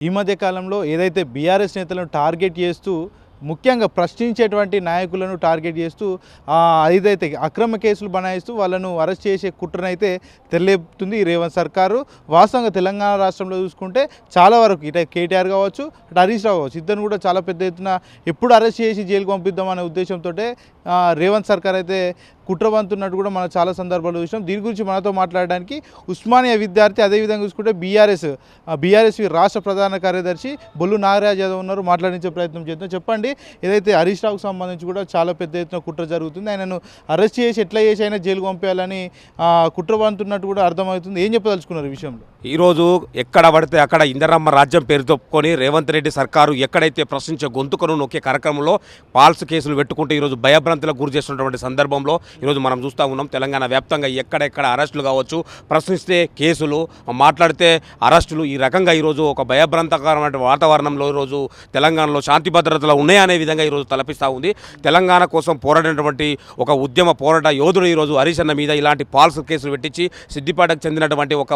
ఈ మధ్య కాలంలో ఏదైతే బీఆర్ఎస్ నేతలను టార్గెట్ చేస్తూ ముఖ్యంగా ప్రశ్నించేటువంటి నాయకులను టార్గెట్ చేస్తూ ఏదైతే అక్రమ కేసులు బనాయిస్తూ వాళ్ళను అరెస్ట్ చేసే కుట్రనైతే తెలియపుతుంది ఈ రేవంత్ సర్కారు. వాస్తవంగా తెలంగాణ రాష్ట్రంలో చూసుకుంటే చాలా వరకు ఇట కేటీఆర్ కావచ్చు అటు హరీష్ రావు కావచ్చు ఇద్దరు కూడా చాలా పెద్ద ఎత్తున ఎప్పుడు అరెస్ట్ చేసి జైలుకు పంపిద్దాం అనే ఉద్దేశంతో రేవంత్ సర్కార్ అయితే కుట్రవంతున్నట్టు కూడా మనం చాలా సందర్భాలు చూసినాం. దీని గురించి మనతో మాట్లాడడానికి ఉస్మానియా విద్యార్థి అదేవిధంగా చూసుకుంటే బీఆర్ఎస్ బీఆర్ఎస్ రాష్ట్ర ప్రధాన కార్యదర్శి బొల్లు నాగరాజ్ యాదవ్ ఉన్నారు. మాట్లాడించే ప్రయత్నం చేద్దాం. చెప్పండి ఏదైతే హరీష్ రావుకు సంబంధించి కూడా చాలా పెద్ద ఎత్తున కుట్ర జరుగుతుంది. ఆయనను అరెస్ట్ చేసి ఎట్లా చేసి అయినా జైలు పంపించాలని కుట్రవంతున్నట్టు కూడా అర్థమవుతుంది. ఏం చెప్పదలుచుకున్నారు ఈ విషయంలో? ఈరోజు ఎక్కడ పడితే అక్కడ ఇందరమ్మ రాజ్యం పేరు తప్పుకొని రేవంత్ రెడ్డి సర్కారు ఎక్కడైతే ప్రశ్నించే గొంతుకను నొక్కే కార్యక్రమంలో పాల్స్ కేసులు పెట్టుకుంటూ ఈరోజు భయభ్రాంతులకు గురి చేస్తున్నటువంటి సందర్భంలో ఈరోజు మనం చూస్తూ ఉన్నాం తెలంగాణ వ్యాప్తంగా ఎక్కడెక్కడ అరెస్టులు కావచ్చు ప్రశ్నిస్తే కేసులు మాట్లాడితే అరెస్టులు ఈ రకంగా ఈరోజు ఒక భయభ్రాంతకరమైన వాతావరణంలో ఈరోజు తెలంగాణలో శాంతి భద్రతలు ఉన్నాయనే విధంగా ఈరోజు తలపిస్తూ ఉంది. తెలంగాణ కోసం పోరాడినటువంటి ఒక ఉద్యమ పోరాట యోధుడు ఈరోజు హరీష్ అన్న మీద ఇలాంటి పాల్స్ కేసులు పెట్టించి సిద్దిపేటకు చెందినటువంటి ఒక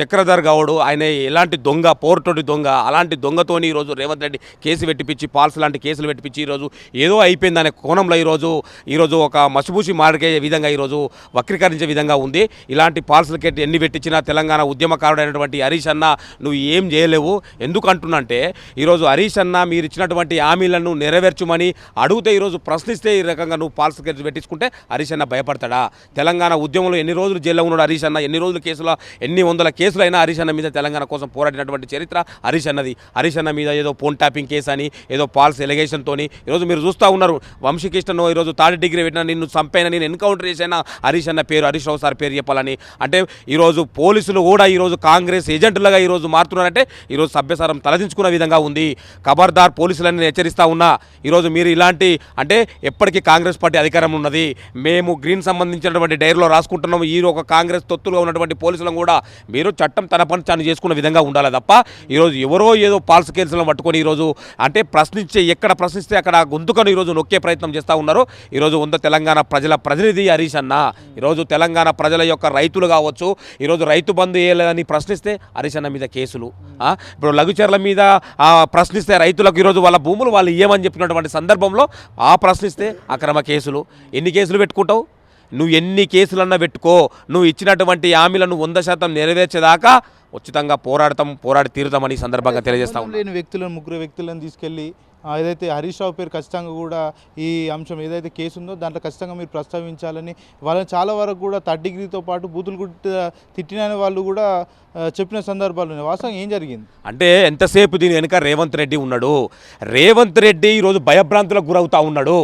చక్రధర్ గౌడు ఆయన ఎలాంటి దొంగ పోర్టోటి దొంగ అలాంటి దొంగతోని ఈరోజు రేవంత్ రెడ్డి కేసు పెట్టిపించి పాల్స్ లాంటి కేసులు పెట్టిపించి ఈరోజు ఏదో అయిపోయిందనే కోణంలో ఈరోజు ఈరోజు ఒక మసిబూసి మాడికే విధంగా ఈరోజు వక్రీకరించే విధంగా ఉంది. ఇలాంటి పార్సల్ కెట్టి ఎన్ని పెట్టించినా తెలంగాణ ఉద్యమకారుడైనటువంటి హరీష్ అన్న నువ్వు ఏం చేయలేవు. ఎందుకు అంటున్నంటే ఈరోజు హరీష్ అన్న మీరు ఇచ్చినటువంటి హామీలను నెరవేర్చుమని అడిగితే ఈరోజు ప్రశ్నిస్తే ఈ రకంగా నువ్వు పాల్స్ కేసు పెట్టించుకుంటే హరీష్ అన్న భయపడతాడా? తెలంగాణ ఉద్యమంలో ఎన్ని రోజులు జైల్లో ఉన్నాడు హరీష్ అన్న? ఎన్ని రోజులు కేసుల ఎన్ని వందల కేసులు అయినా హరీష్ అన్న మీద తెలంగాణ కోసం పోరాడినటువంటి చరిత్ర హరీష్ అన్నది. హరీష్ అన్న మీద ఏదో ఫోన్ ట్యాపింగ్ కేసు అని ఏదో పాల్స్ ఎలిగేషన్ తోని ఈరోజు మీరు చూస్తూ ఉన్నారు. వంశీకృష్ణను ఈరోజు థర్డ్ డిగ్రీ పెట్టిన నిన్ను చంపైన నేను ఎన్కౌంటర్ చేసిన హరీష్ అన్న పేరు హరీష్ రావు సార్ పేరు చెప్పాలని. అంటే ఈరోజు పోలీసులు కూడా ఈరోజు కాంగ్రెస్ ఏజెంట్లుగా ఈరోజు మారుతున్నారంటే ఈరోజు సభ్యసారం తలదించుకున్న విధంగా ఉంది. ఖబర్దార్ పోలీసులని హెచ్చరిస్తూ హెచ్చరిస్తా ఉన్నా. ఈరోజు మీరు ఇలాంటి అంటే ఎప్పటికీ కాంగ్రెస్ పార్టీ అధికారం ఉన్నది. మేము గ్రీన్ సంబంధించినటువంటి డైరీలో రాసుకుంటున్నాము. ఈ ఒక కాంగ్రెస్ తొత్తులుగా ఉన్నటువంటి పోలీసులను కూడా మీరు చట్టం తన పని తాను చేసుకున్న విధంగా ఉండాలి తప్ప ఈరోజు ఎవరో ఏదో పాల్స్ కేసులను పట్టుకొని ఈరోజు అంటే ప్రశ్నించే ఎక్కడ ప్రశ్నిస్తే అక్కడ గొంతుకను ఈరోజు నొక్కే ప్రయత్నం చేస్తూ ఉన్నారు. ఈరోజు ఉన్న తెలంగాణ ప్రజల ప్రతినిధి హరీష్ అన్న. ఈరోజు తెలంగాణ ప్రజల యొక్క రైతులు కావచ్చు ఈరోజు రైతు బంధు వేయలేదని ప్రశ్నిస్తే హరీష్ అన్న మీద కేసులు. ఇప్పుడు లఘుచర్ల మీద ప్రశ్నిస్తే రైతులకు ఈరోజు వాళ్ళ భూములు వాళ్ళు ఇవ్వమని చెప్పినటువంటి సందర్భంలో ఆ ప్రశ్నిస్తే అక్రమ కేసులు. ఎన్ని కేసులు పెట్టుకుంటావు? నువ్వు ఎన్ని కేసులన్నా పెట్టుకో. నువ్వు ఇచ్చినటువంటి హామీలను వంద శాతం నెరవేర్చేదాకా ఉచితంగా పోరాడతాం పోరాడి తీరుతామని ఈ సందర్భంగా తెలియజేస్తా లేని వ్యక్తులను ముగ్గురు వ్యక్తులను తీసుకెళ్ళి ఏదైతే హరీష్ రావు పేరు ఖచ్చితంగా కూడా ఈ అంశం ఏదైతే కేసు ఉందో దాంట్లో ఖచ్చితంగా మీరు ప్రస్తావించాలని వాళ్ళని చాలా వరకు కూడా థర్డ్ డిగ్రీతో పాటు బూతులు గుట్ట తిట్టిన వాళ్ళు కూడా చెప్పిన సందర్భాలు ఉన్నాయి. వాస్తవం ఏం జరిగింది? అంటే ఎంతసేపు దీని వెనుక రేవంత్ రెడ్డి ఉన్నాడు? రేవంత్ రెడ్డి ఈరోజు భయభ్రాంతులకు గురవుతా ఉన్నాడు.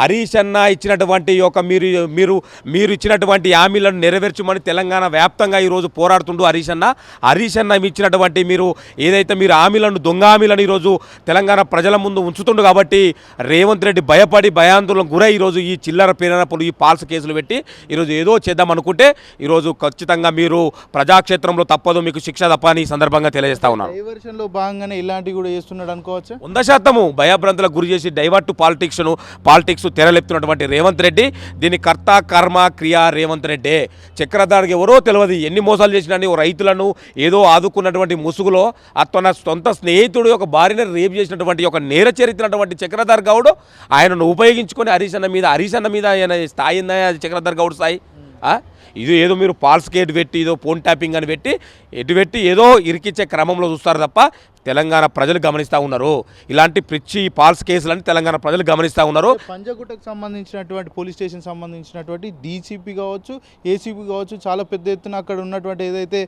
హరీష్ అన్న ఇచ్చినటువంటి యొక్క మీరు మీరు మీరు ఇచ్చినటువంటి హామీలను నెరవేర్చమని తెలంగాణ వ్యాప్తంగా ఈరోజు పోరాడుతుండు హరీష్ అన్న. హరీష్ అన్న ఇచ్చినటువంటి మీరు ఏదైతే మీరు హామీలను దొంగ హామీలను ఈరోజు తెలంగాణ ప్రజల ముందు ఉంచుతుండు కాబట్టి రేవంత్ రెడ్డి భయపడి భయాందోళనకు గురై ఈరోజు ఈ చిల్లర పేరనప్పుడు ఈ పాల్స్ కేసులు పెట్టి ఈరోజు ఏదో చేద్దాం అనుకుంటే ఈరోజు ఖచ్చితంగా మీరు ప్రజాక్షేత్రంలో తప్పదు మీకు శిక్ష తప్ప అని ఈ సందర్భంగా తెలియజేస్తా డైవర్షన్లో భాగంగానే ఇలాంటివి కూడా చేస్తున్నాడు అనుకోవచ్చా? వంద శాతము భయభ్రాంతులకు గురి చేసి డైవర్ట్ పాలిటిక్స్ను పాలిటిక్స్ తెరలేపుతున్నటువంటి రేవంత్ రెడ్డి దీని కర్త కర్మ క్రియ రేవంత్ రెడ్డి. చక్రధారికి ఎవరో తెలియదు ఎన్ని మోసాలు చేసినా ఓ రైతులను ఏదో ఆదుకున్నటువంటి ముసుగులో ఆ తన సొంత స్నేహితుడు ఒక భార్యను రేపు చేసినటువంటి ఒక నేర చరిత్రటువంటి చక్రధర్ గౌడ్ ఆయనను ఉపయోగించుకొని హరీష్ అన్న మీద హరీష్ అన్న మీద ఆయన స్థాయి అది చక్రధర్ గౌడ్ స్థాయి ఆ? ఇది ఏదో మీరు పాల్స్ గేట్ పెట్టి ఏదో ఫోన్ ట్యాపింగ్ అని పెట్టి ఎటు పెట్టి ఏదో ఇరికిచ్చే క్రమంలో చూస్తారు తప్ప తెలంగాణ ప్రజలు గమనిస్తూ ఉన్నారు. ఇలాంటి పిచ్చి పాల్స్ కేసులని తెలంగాణ ప్రజలు గమనిస్తూ ఉన్నారు. పంజగుట్టకు సంబంధించినటువంటి పోలీస్ స్టేషన్ సంబంధించినటువంటి డీసీపీ కావచ్చు ఏసీపీ కావచ్చు చాలా పెద్ద ఎత్తున అక్కడ ఉన్నటువంటి ఏదైతే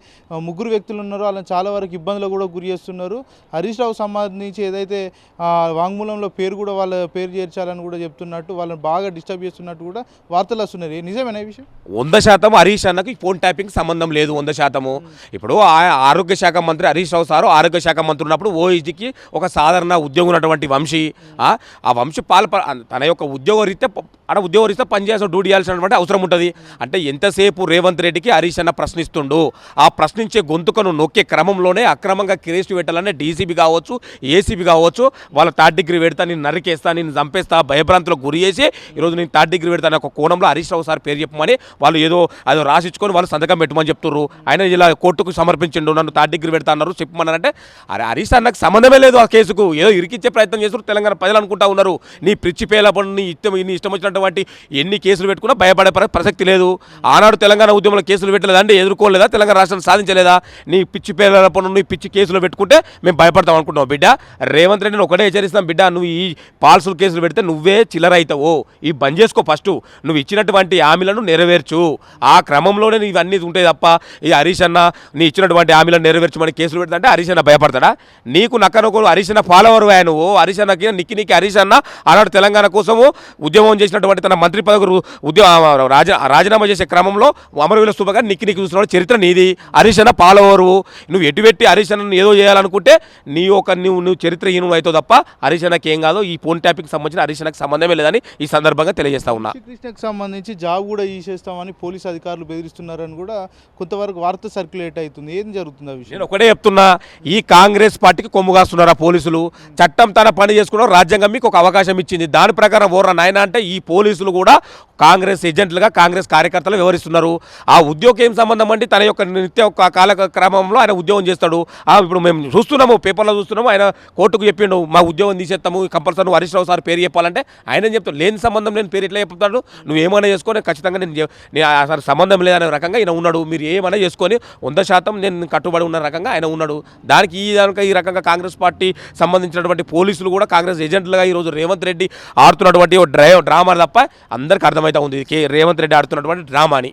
ముగ్గురు వ్యక్తులు ఉన్నారో వాళ్ళని చాలా వరకు ఇబ్బందులు కూడా గురి చేస్తున్నారు. హరీష్ రావు సంబంధించి ఏదైతే వాంగ్మూలంలో పేరు కూడా వాళ్ళ పేరు చేర్చాలని కూడా చెప్తున్నట్టు వాళ్ళని బాగా డిస్టర్బ్ చేస్తున్నట్టు కూడా వార్తలు వస్తున్నాయి. నిజమేనా విషయం? వంద శాతం హరీష్ అన్నకి ఫోన్ ట్యాపింగ్ సంబంధం లేదు వంద శాతము. ఇప్పుడు ఆరోగ్య శాఖ మంత్రి హరీష్ రావు సారు ఆరోగ్య శాఖ మంత్రి ఉన్నప్పుడు ఓఈజీకి ఒక సాధారణ ఉద్యోగం ఉన్నటువంటి వంశీ ఆ ఆ వంశీ పాల్ప తన యొక్క ఉద్యోగ రీత్యా ప- ఆడ ఉద్యోగం ఇస్తే పని డ్యూటీ చేయాల్సినటువంటి అవసరం ఉంటుంది. అంటే ఎంతసేపు రేవంత్ రెడ్డికి హరీష్ అన్న ప్రశ్నిస్తుండు? ఆ ప్రశ్నించే గొంతుకను నొక్కే క్రమంలోనే అక్రమంగా కేసు పెట్టాలనే డీసీబీ కావచ్చు ఏసీబీ కావచ్చు వాళ్ళ థర్డ్ డిగ్రీ పెడతా నేను నరికేస్తా నేను చంపేస్తా భయభ్రాంతులకు గురి చేసి ఈరోజు నేను థర్డ్ డిగ్రీ పెడతాను ఒక కోణంలో హరీష్ రావు సార్ పేరు చెప్పమని వాళ్ళు ఏదో అదో రాసిచ్చుకొని వాళ్ళు సంతకం పెట్టమని చెప్తున్నారు ఆయన ఇలా కోర్టుకు సమర్పించిండు నన్ను థర్డ్ డిగ్రీ పెడతా అన్నారు చెప్పమన్నారంటే అరే హరీష్ అన్నకు సంబంధమే లేదు ఆ కేసుకు. ఏదో ఇరికిచ్చే ప్రయత్నం చేస్తారు తెలంగాణ ప్రజలు అనుకుంటా ఉన్నారు. నీ పిచ్చి పేలబడి నీ ఇష్టం నీ ఇష్టం వచ్చినట్టు వచ్చినటువంటి ఎన్ని కేసులు పెట్టుకున్నా భయపడే ప్రసక్తి లేదు. ఆనాడు తెలంగాణ ఉద్యమంలో కేసులు పెట్టలేదా ఎదుర్కోలేదా? తెలంగాణ రాష్ట్రం సాధించలేదా? నీ పిచ్చి పేల పనులు నీ పిచ్చి కేసులు పెట్టుకుంటే మేము భయపడతాం అనుకుంటున్నాం బిడ్డ రేవంత్ రెడ్డిని ఒకటే హెచ్చరిస్తాం బిడ్డ నువ్వు ఈ పాల్సులు కేసులు పెడితే నువ్వే చిల్లర అవుతావు ఈ బంద్ చేసుకో ఫస్ట్. నువ్వు ఇచ్చినటువంటి హామీలను నెరవేర్చు. ఆ క్రమంలోనే నీవు అన్నీ ఉంటాయి తప్ప ఈ హరీష్ అన్న నీ ఇచ్చినటువంటి హామీలను నెరవేర్చమని కేసులు పెడతా అంటే హరీష్ అన్న భయపడతాడా? నీకు నక్కనొకరు హరీష్ అన్న ఫాలోవర్ ఆయన నువ్వు. హరీష్ అన్నకి నిక్కి నీకి హరీష్ అన్న ఆనాడు తెలంగాణ కోసము ఉద్యమం చేసినటువంటి తన మంత్రి పదవి ఉద్యమ రాజ రాజీనామా చేసే క్రమంలో అమరవీల స్థూపగా నిక్కి నీకి చూసిన చరిత్ర నీది. హరీష్ అన్న ఫాలోవరు నువ్వు ఎటు పెట్టి హరీష్ అన్నను ఏదో చేయాలనుకుంటే నీ ఒక నువ్వు నువ్వు చరిత్రహీనం అవుతావు తప్ప హరీష్ అన్నకి ఏం కాదు. ఈ ఫోన్ ట్యాపింగ్ సంబంధించిన హరీష్ అన్నకి సంబంధమే లేదని ఈ సందర్భంగా తెలియజేస్తా ఉన్నా. కృష్ణకు సంబంధించి జాబ్ కూడా తీసేస్తామని పోలీస్ అధికారులు బెదిరిస్తున్నారని కూడా కొంతవరకు వార్త సర్క్యులేట్ అవుతుంది. ఏం జరుగుతుంది ఆ విషయం? నేను ఒకటే చెప్తున్నా. ఈ కాంగ్రెస్ పార్టీకి కొమ్ము కాస్తున్నారు ఆ పోలీసులు? చట్టం తన పని చేసుకున్నారు రాజ్యాంగం మీకు ఒక అవకాశం ఇచ్చింది. దాని ప్రకారం ఓర్ర నాయన అంటే ఈ పోలీసులు కూడా కాంగ్రెస్ ఏజెంట్లుగా కాంగ్రెస్ కార్యకర్తలు వ్యవహరిస్తున్నారు. ఆ ఉద్యోగం ఏం సంబంధం అంటే తన యొక్క నిత్య ఒక కాలక్రమంలో ఆయన ఉద్యోగం చేస్తాడు. ఇప్పుడు మేము చూస్తున్నాము పేపర్లో చూస్తున్నాము ఆయన కోర్టుకు చెప్పిండు మా ఉద్యోగం తీసేస్తాము కంపల్సరీ నువ్వు హరీష్ రావు సార్ పేరు చెప్పాలంటే ఆయన చెప్తాడు లేని సంబంధం లేని పేరు ఎట్లా చెప్తాడు? నువ్వు ఏమైనా చేసుకొని ఖచ్చితంగా నేను సార్ అసలు సంబంధం లేదనే రకంగా ఆయన ఉన్నాడు. మీరు ఏమైనా చేసుకొని వంద శాతం నేను కట్టుబడి ఉన్న రకంగా ఆయన ఉన్నాడు. దానికి ఈ దానికి ఈ రకంగా కాంగ్రెస్ పార్టీ సంబంధించినటువంటి పోలీసులు కూడా కాంగ్రెస్ ఏజెంట్లుగా ఈరోజు రేవంత్ రెడ్డి ఆడుతున్నటువంటి డ్రైవర్ డ్రై డ్రామా తప్ప అందరికీ అర్థమవుతా ఉంది. కే రేవంత్ రెడ్డి ఆడుతున్నటువంటి డ్రామా అని